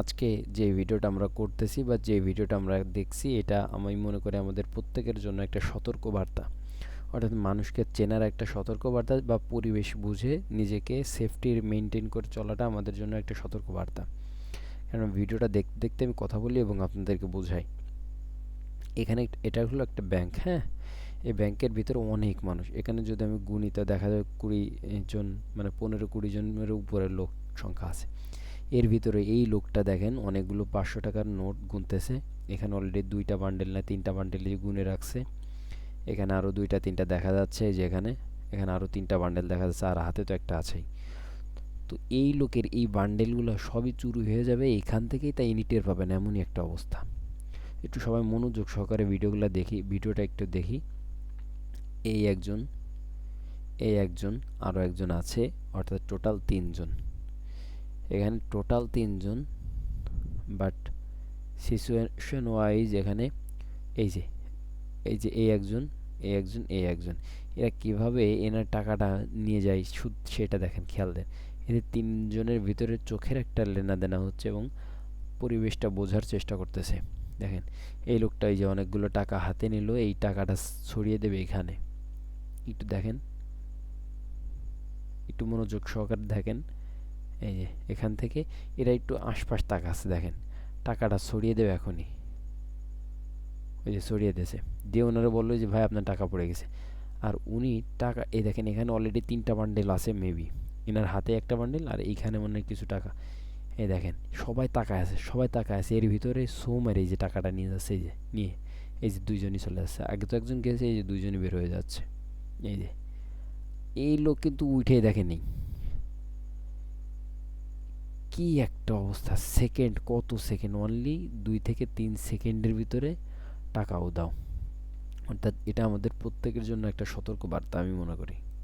আজকে যে ভিডিওটা আমরা করতেছি বা যে ভিডিওটা আমরা দেখছি, এটা আমি মনে করি আমাদের প্রত্যেকের জন্য একটা সতর্ক বার্তা অর্থাৎ মানুষকে চেনার একটা সতর্ক বার্তা বা পরিবেশ বুঝে নিজেকে সেফটির মেনটেন করে চলাটা আমাদের জন্য একটা সতর্ক বার্তা কারণ ভিডিওটা দেখতে দেখতে আমি কথা বলি এবং আপনাদেরকে বোঝাই। এখানে এটা হলো একটা ব্যাংক হ্যাঁ? এই ব্যাংকের ভিতরে অনেক মানুষ। এখানে যদি আমি গুণিতে দেখা যায় কুড়ি জন মানে পনেরো কুড়ি জনের উপরে লোক সংখ্যা আছে। এর ভিতরে এই লোকটা দেখেন অনেকগুলো পাঁচশো টাকার নোট গুনতেছে। এখানে অলরেডি দুইটা বান্ডেল না, তিনটা বান্ডেল গুনে রাখছে। এখানে আরও দুইটা, তিনটা দেখা যাচ্ছে যে এখানে। এখানে আরও তিনটা বান্ডেল দেখা যাচ্ছে, আর হাতে তো একটা আছেই। তো এই লোকের এই বান্ডেলগুলো সবই চুরি হয়ে যাবে, এখান থেকেই তাই ইনি টের পাবেন, এমনই একটা অবস্থা। একটু সবাই মনোযোগ সহকারে ভিডিওগুলো দেখি, ভিডিওটা একটু দেখি। এই একজন এই একজন আরও একজন আছে, অর্থাৎ টোটাল তিনজন। এখানে টোটাল তিনজন বাট সিচুয়েশন ওয়াইজ এখানে এই যে এই যে এই একজন এই একজন এই একজন। এরা কীভাবে এনার টাকাটা নিয়ে যায় সুদ সেটা দেখেন, খেয়াল দেন। এদের তিনজনের ভিতরে চোখের একটা লেনাদেনা হচ্ছে এবং পরিবেশটা বোঝার চেষ্টা করতেছে। দেখেন, এই লোকটা এই যে অনেকগুলো টাকা হাতে নিল, এই টাকাটা ছড়িয়ে দেবে এখানে। একটু দেখেন, একটু মনোযোগ সহকারে দেখেন। এই যে, এখান থেকে এরা একটু আশপাশ তাকাচ্ছে দেখেন। টাকাটা ছড়িয়ে দেবে এখনই। ওই যে ছড়িয়ে দিয়েছে। দিয়ে ওনারা বলল যে, ভাই, আপনার টাকা পড়ে গেছে। আর উনি টাকা, এই দেখেন, এখানে অলরেডি তিনটা বান্ডেল আছে মেবি এনার হাতে একটা বান্ডেল আর এইখানে মনে কিছু টাকা। এই দেখেন, সবাই তাকায় আছে, সবাই তাকায় আছে। এর ভিতরে সোমার এই যে টাকাটা নিয়ে যাচ্ছে, এই যে, নিয়ে। এই যে দুইজনই চলে যাচ্ছে। আগে তো একজন গেছে, এই যে দুইজনই বের হয়ে যাচ্ছে। এই যে, এই লোক কিন্তু উঠেই দেখেনি। কি একটা অবস্থা? সেকেন্ড কত সেকেন্ড অনলি দুই থেকে তিন সেকেন্ডের ভিতরে টাকাও দাও। অর্থাৎ এটা আমাদের প্রত্যেকের জন্য একটা সতর্ক বার্তা আমি মনে করি।